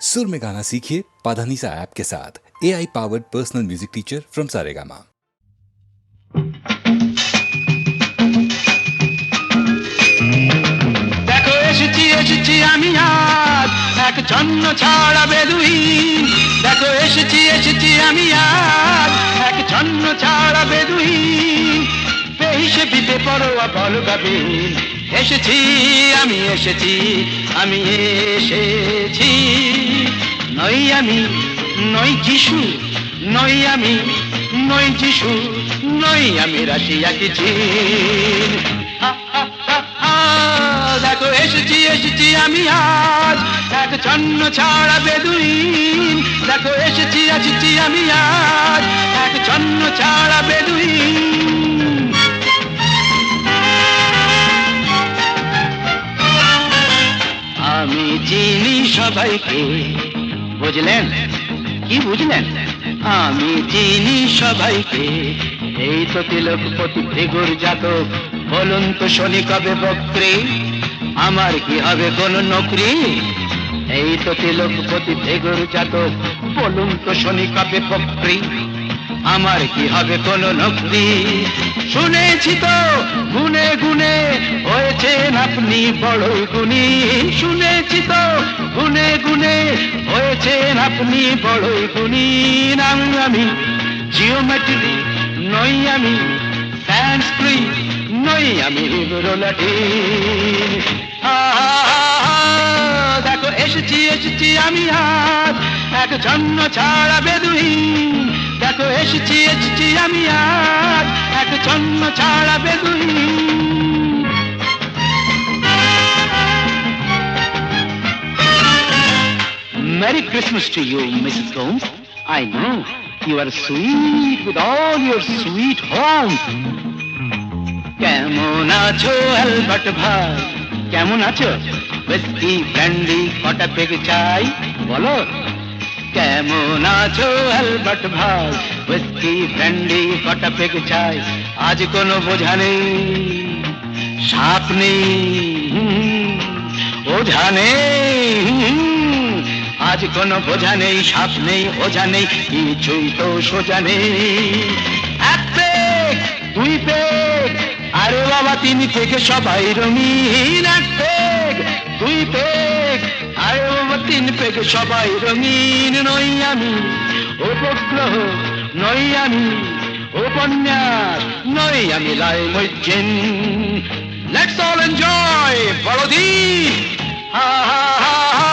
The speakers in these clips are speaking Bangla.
सुर में गाना सीखिए पाधानीसा ऐप के साथ A I powered personal music teacher from Saregama দেখো এসেছি এসেছি আমি আজ এক ছন্ন ছাড়া বেদুইন দেখো এসেছি এসেছি আমি আজ এক ছন্ন ছাড়া বেদুইন বেহিসে বিপে পড়োয়া বল গাবিন এসেছি আমি এসেছি আমি এসেছি নই আমি, নই যিশু, নই আমি, নই যিশু, নই আমি রাশিয়া কি চিন। দেখো, এসেছি এসেছি আমি আজ। এক ছন্ন ছাড়া বেদুইন। দেখো, এসেছি এসেছি আমি আজ। এক ছন্ন ছাড়া বেদুইন। আমি চিনি সবাইকে। বুঝলেন? কি বুঝলেন? আমি চিনি সবাইকে। এই তো তিলকপতি ফেগুর জাতক। বলুন তো শনি কবে বক্রি? আমার কি হবে কোন নকরি? এই তো তিলকপতি ফেগুর জাতক। বলুন তো শনি কবে বক্রি? আমার কি হবে কোন নকরি শুনেছি তো, গুনে গুনে হয়েছেন আপনি বড়ই গুণী। শুনেছি তো, গুনে গুনে হয়েছেন আপনি বড়ই গুণী। নাম আমি জিওমেট্রি, নই আমি স্যান্সক্রিট নই আমি রোলাটিন। দেখো, এসেছি এসেছি আমি আজ এক জন্ম ছাড়া বেদুইন দেখো এসেছি এসেছি আমি আজ এক জন্ম ছাড়া বেদুইন Merry Christmas to you, Mrs. Gomes. I know you are sweet with all your sweet home. কেমন আছো অ্যালবার্ট ভাই কেমন আছো বেস্টি ব্র্যান্ডি কটা পেগ চাই বলো কেমন আছো অ্যালবার্ট ভাই বেস্টি ব্র্যান্ডি কটা পেগ চাই। আজ কোনো বোঝা নেই, সাপ নেই, ওঝা নেই, আজ কোনো বোঝা নেই, সাপ নেই, ওঝা নেই, কিছুই তো সোজা নেই। এক পেগ দুই পেগ আরে বাবা, তিন থেকে সবাই রঙিন। এক পেগ দুই পেগ আরে বাবা, তিন পেগ সবাই রঙিন নই আমি। উপগ্রহ নই আমি উপন্যাস, নই আমি লাই মজ্জেন লেটস অল এনজয় বড়দিন হা হা হা,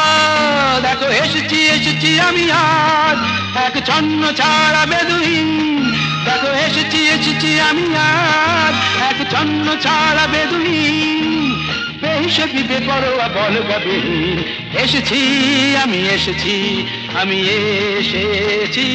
দেখো, এসেছি এসেছি আমি আজ এক ছন্ন ছাড়া বেদুইন দেখো, এসেছি এসেছি আমি আজ এক ছন্ন ছাড়া বেদুইন বেহিসেবি বেপরোয়া বল গভীর এসেছি, আমি এসেছি। আমি এসেছি।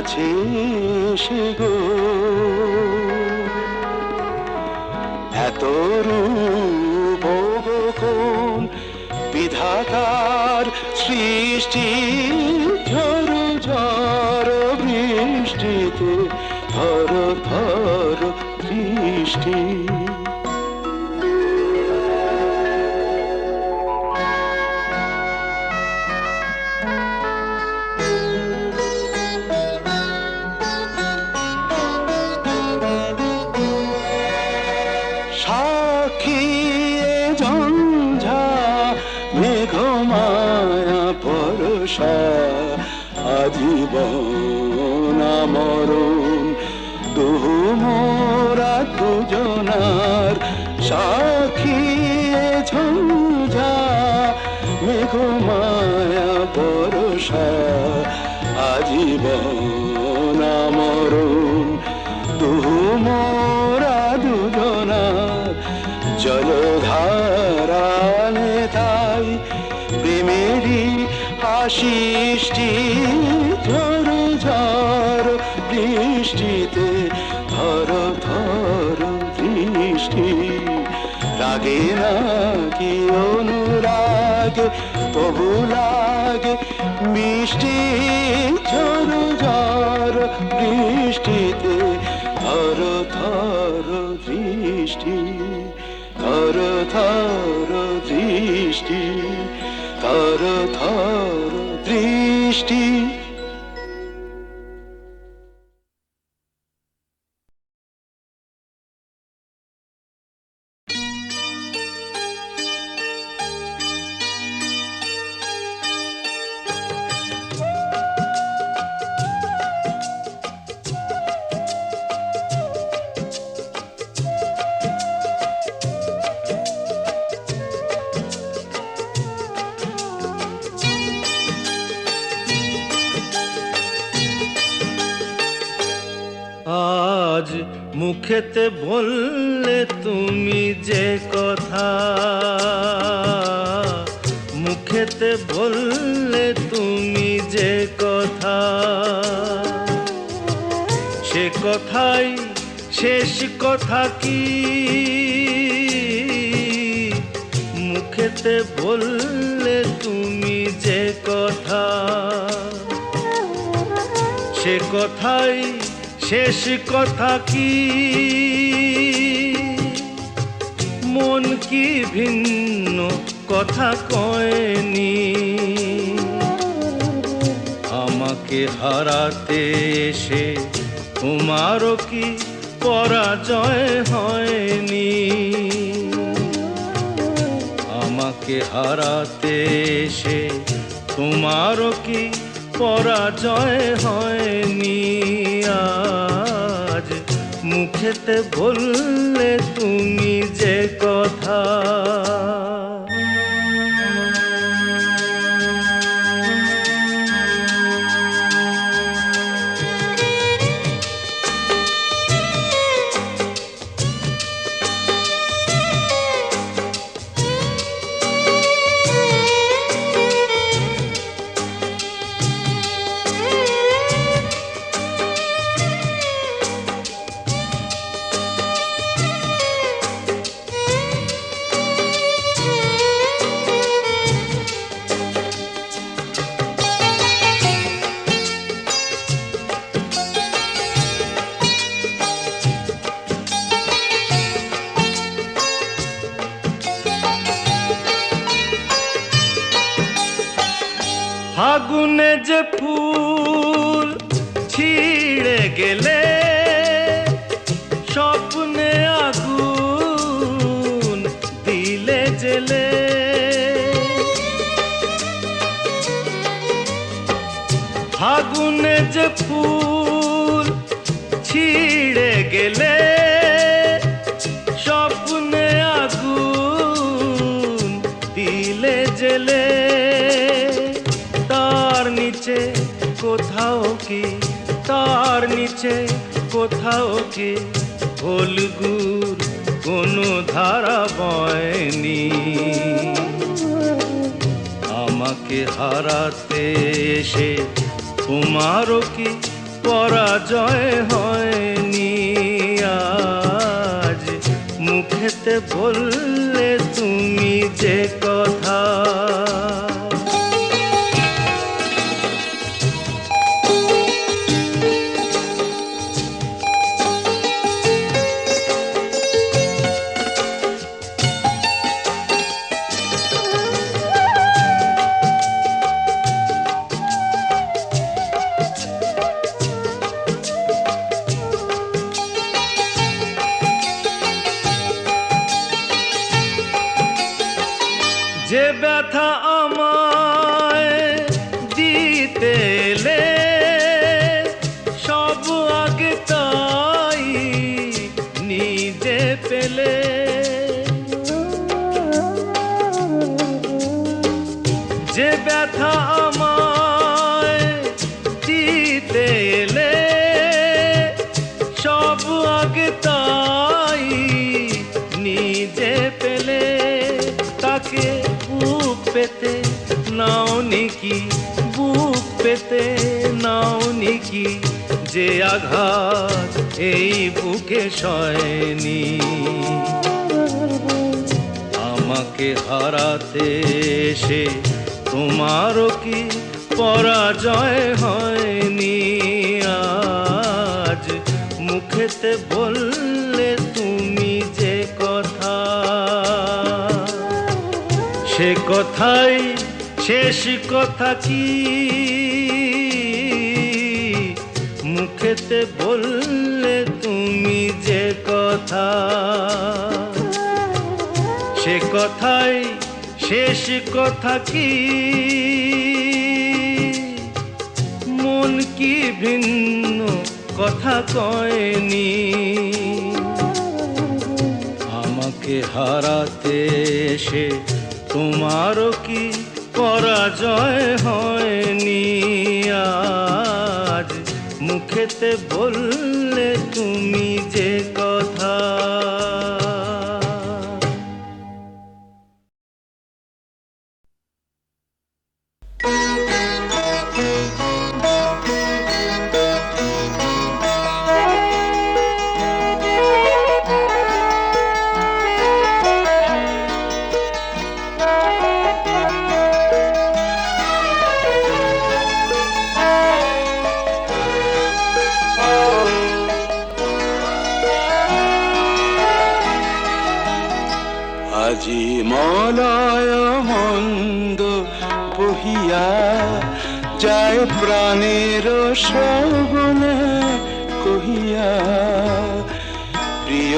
কাছে এসে গো। এত কোন বিধাতার সৃষ্টি ঝড় ঝড় বৃষ্টিতে থর থর বৃষ্টি। পরশা আজীবন মরণ দুহু মোরা দুজনার জলধারানে তাই প্রেমেরই আশিষ্টি, ঝড় ঝড় বৃষ্টিতে ধর ধর বৃষ্টি। লাগে না কি অনুরাগ, তবু লাগে মিষ্টি ঝড় ঝড় বৃষ্টিতে মুখেতে বললে তুমি যে কথা, মুখেতে বললে তুমি যে কথা, সে কথাই শেষ কথা কি? মুখেতে বললে তুমি যে কথা, সে কথাই শেষ কথা কি? মন কি ভিন্ন কথা কয়নি? আমাকে হারাতে এসে তোমারও কি পরাজয় হয়নি? আমাকে হারাতে এসে তোমারও কি পরাজয় হয়নি? মুখেতে বললে তুমি যে কথা। নিচে কোথাও কি? হলগুর কোনো ধারা বয়নি। আমাকে হারাতে এসে তোমারও কি পরাজয় হয়নি? আজ মুখেতে বললে তুমি যে কথা আঘাত এই বুকে সয়নি। আমাকে হারাতে এসে তোমারও কি পরাজয় হয়নি? আজ মুখেতে বললে তুমি যে কথা, সে কথাই শেষ কথা কি? মুখেতে বললে তুমি যে কথা। সে কথাই শেষ কথা কি? মন কি ভিন্ন কথা কয়নি? আমাকে হারাতে এসে তোমারও কি পরাজয় হয়নি? মুখেতে বললে তুমি যে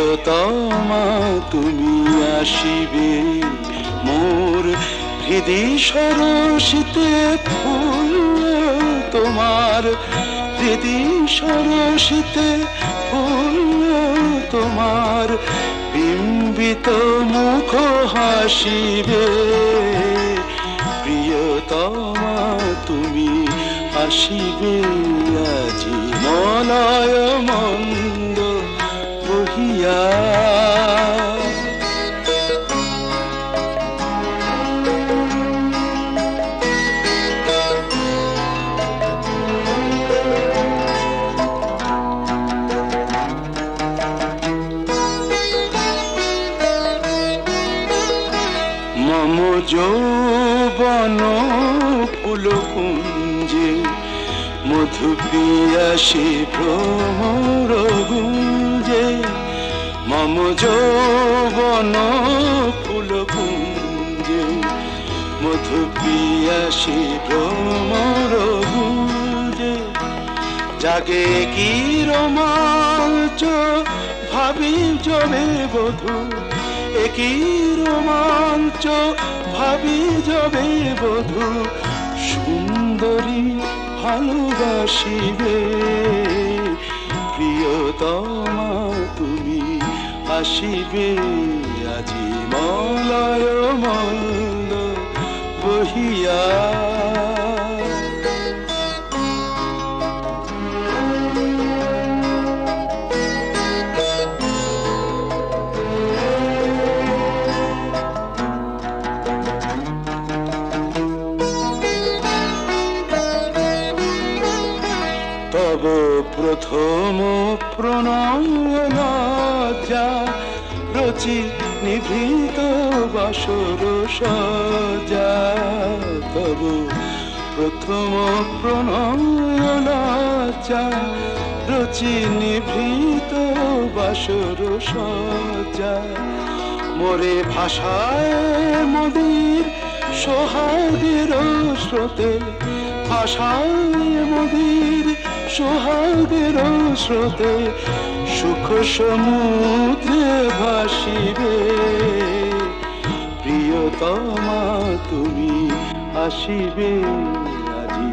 প্রিয়তমা, তুমি আসিবে মোর হৃদি সরসিতে ফুল, তোমার হৃদি সরসিতে ফুল, তোমার বিম্বিত মুখ হাসিবে। প্রিয়তমা, তুমি আসিবে আজি মলয় মন্দ বহিয়া মম যৌবন ফুল কুঞ্জে মধু পিয়াসী ভ্রমর গুঞ্জে মম যৌবন ফুল কুঞ্জে মধু পিয়াসী ভ্রমর গুঞ্জে জাগে কি রোমাঞ্চ, ভাবি জবে বধু। একই রোমাঞ্চ, ভাবি জবে বধু। সুন্দরী ভালোবাসিবে প্রিয়তমা তুমি আসিবে আজি মলয় মন্দ বহিয়া রচি নিভৃত বাসর সজা। তব প্রথম প্রণয় লজ্জা রচি নিভৃত বাসর সজা। মোরে ভাষায় মদির সোহাগের স্রোতে, ভাষায় মদির সোহাগের স্রোতে সুখ সমুদ্রে ভাসিবে। প্রিয়তমা, তুমি আসিবে, আজি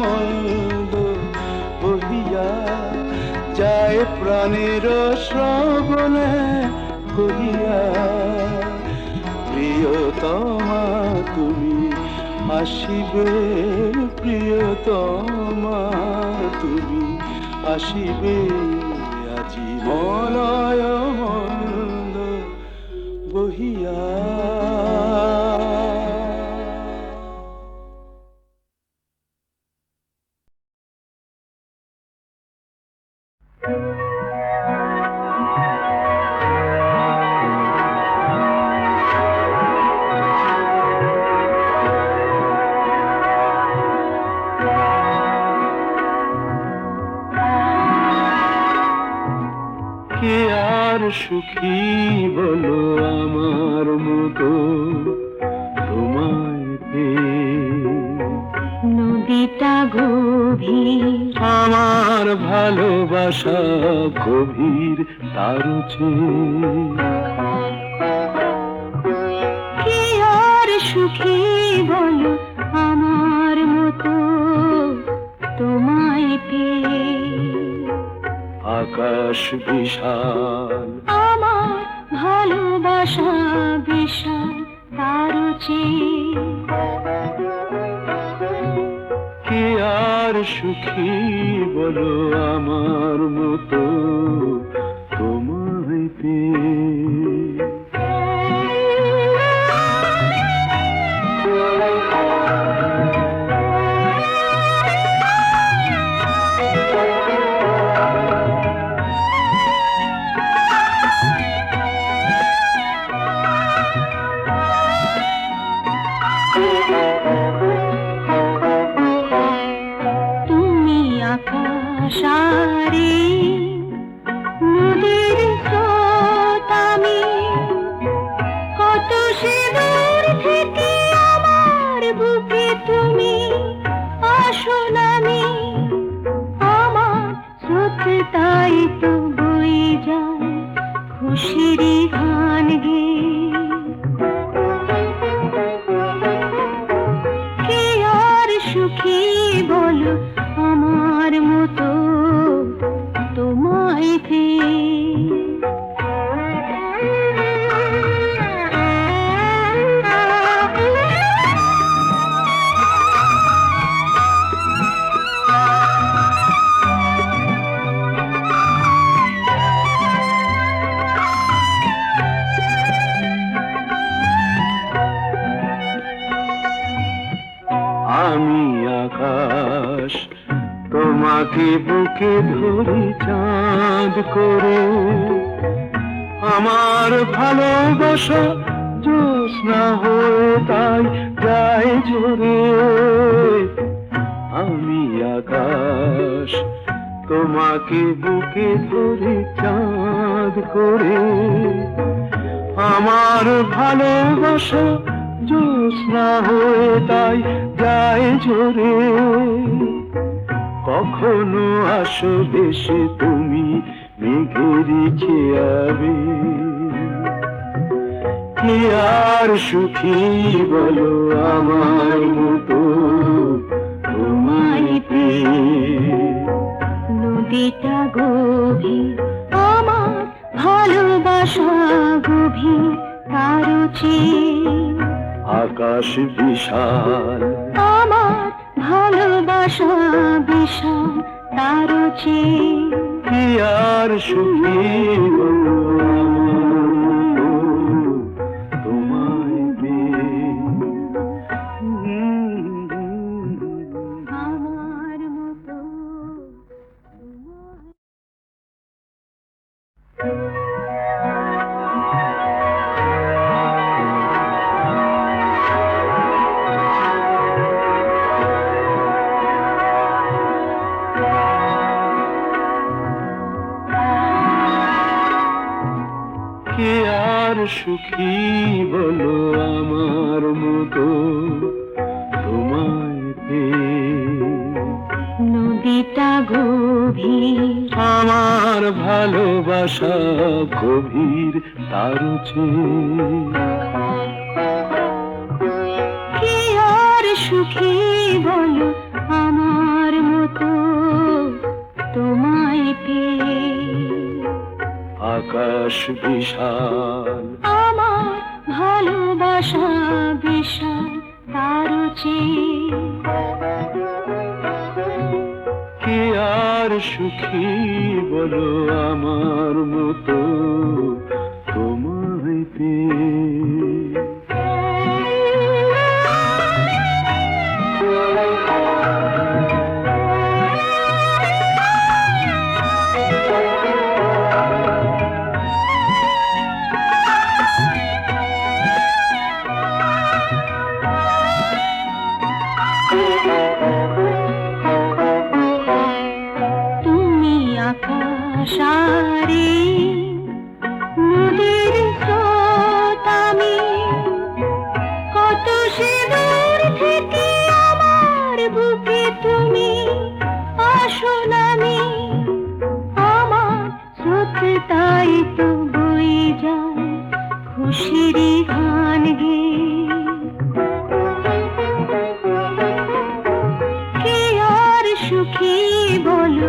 মন্দ বহিয়া যায় প্রাণের শ্রবণে কহিয়া, প্রিয়তমা, তুমি আসিবে, প্রিয়তমা, তুমি আসিবে। আজি মলয় আমার মতো তোমায় নদীটা গভীর। আমার ভালোবাসা গভীর তার কে আর সুখী বলো আমার মতো তোমায় পেয়ে। আকাশ বিশাল সুখী ভালোবাসা জ্যোৎস্না হয়ে তাই যায় জোরে। আমি আকাশ তোমাকে বুকে ধরে চাঁদ করে। আমার ভালোবাসা জ্যোৎস্না হয়ে তাই যায় জোরে। কখনো আসো দেশে তুমি মেঘেরি খেয়াবে কি আর সুখী বলো আমার মতো তোমায় নদীটা গভীর আমার ভালোবাসা গভীর চেয়ে। আকাশ বিশাল। আমার ভালোবাসা বিশাল তারও চেয়ে। কি আর সুখী হলো সুখী বলো আমার মতো তোমায় নদীটা গভীর। আমার ভালোবাসা গভীর তার কি আর সুখী বলো আমার মতো তোমায় পেয়ে আকাশ বিশাল সুখী বলো?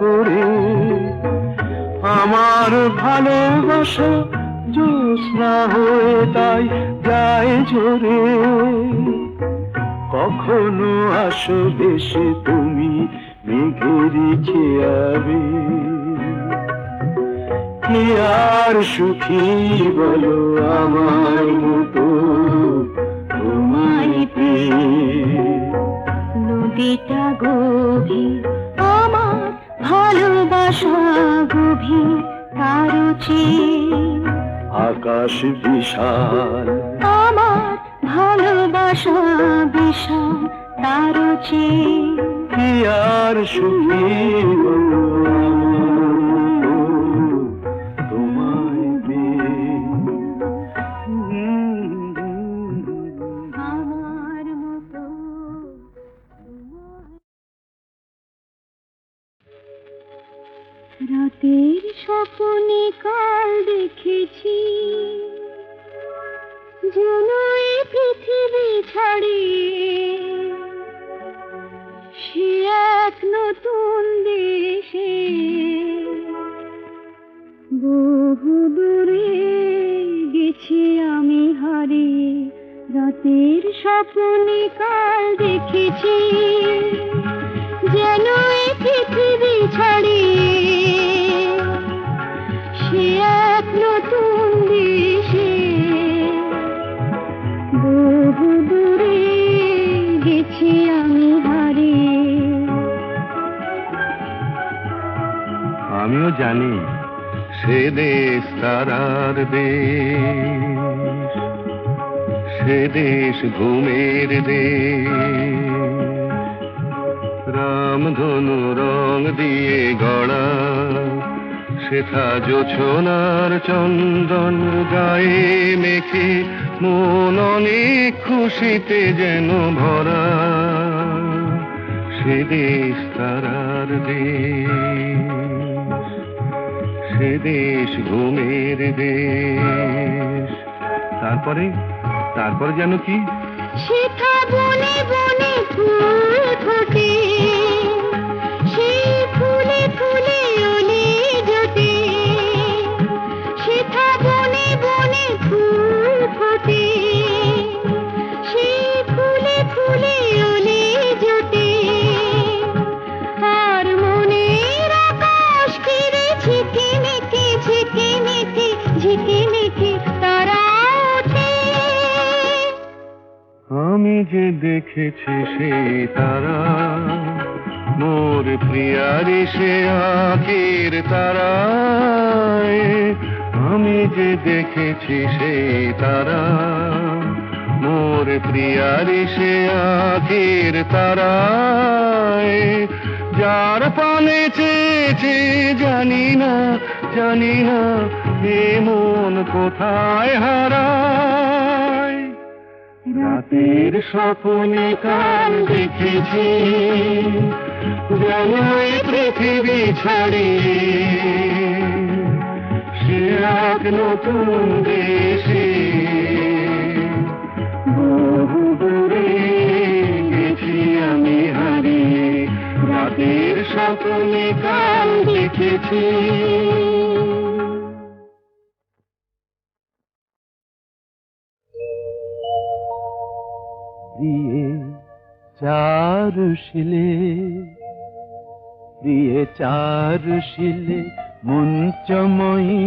করে। আমার ভালোবাসা জ্যোৎস্না হয়ে তাই যায় ঝরে। কখনো আসবে সে তুমি মেঘেরই খেয়াবে কি আর সুখী বলো আমার মতো তোমায় নদীটা গভীর ভালোবাসা গভীর তার আকাশ বিশাল। আমার ভালোবাসা বিশাল তার চেয়ে। আর সুখী স্বপ্নে কাল দেখেছি। যেন পৃথিবী ছাড়িয়ে সে এক নতুন দেশে। বহু দূরে গেছি আমি হারিয়ে রাতের স্বপ্নে কাল দেখেছি। যেন পৃথিবী ছাড়িয়ে গেছি আমি হারিয়ে আমিও জানি সে দেশ তারার দেশ। সে দেশ ঘুমের দেশ। রামধনু রং দিয়ে গড়া সেথা জোছনার চন্দন গায়ে মেখে মন অনেক খুশিতে যেন ভরা সে দেশ তারার দেশ, সে দেশ ঘুমের দেশ। তারপরে তারপরে যেন কি? সেথা বনে বনে ফুল ফোটে। ফুটে। সেই ফুলে ফুলে ওলে জোটে। আর মনের আকাশ ঘিরে ঝিকে মেকে ঝিকে মেকে ঝিকে মেকে তারা ওঠে। আমি যে দেখেছি সে তারা, মোর প্রিয়ারি সে আঁকের তারা আমি যে দেখেছি সেই তারা, মোর প্রিয়ারি সে আখির তারায় যার পানে চেয়েছে, জানি না জানি না এ মন কোথায় হারায়। রাতের স্বপ্নে কাল দেখেছি, যেন পৃথিবী ছাড়িয়ে। সে এক নতুন দেশে। বহু দূরে গেছি আমি হারিয়ে, রাতের স্বপ্নে কাল দেখেছি। প্রিয়ে চারুশিলে প্রিয়ে চারুশিলে মুঞ্চময়ী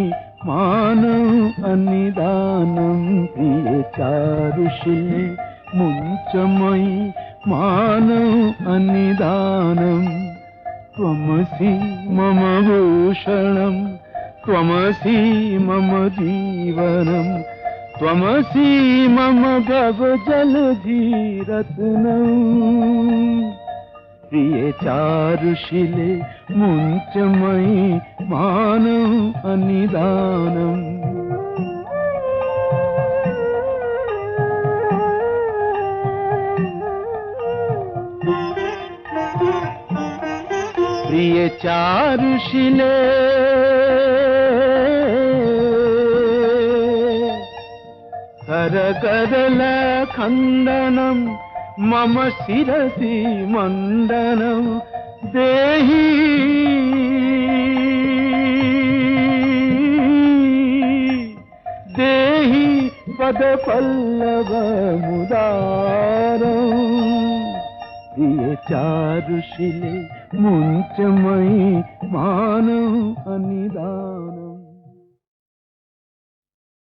মানव अनिदानं प्रिये चारुशिले मुञ्चमयि मानव अनिदानम् त्वमसि मम भूषणं त्वमसि मम जीवनम् त्वमसि मम भवजलधीरत्नम् ప్రియ చారుషిలే ముంచమై మానం అనిదానం প্রিয় চারুশিলে కరకరల ఖండనం मम शिरसि मण्डनं देहि। देहि पदपल्लवमुदारम्। प्रिय चारुशिले मुञ्चमयि मानव अनिदानम्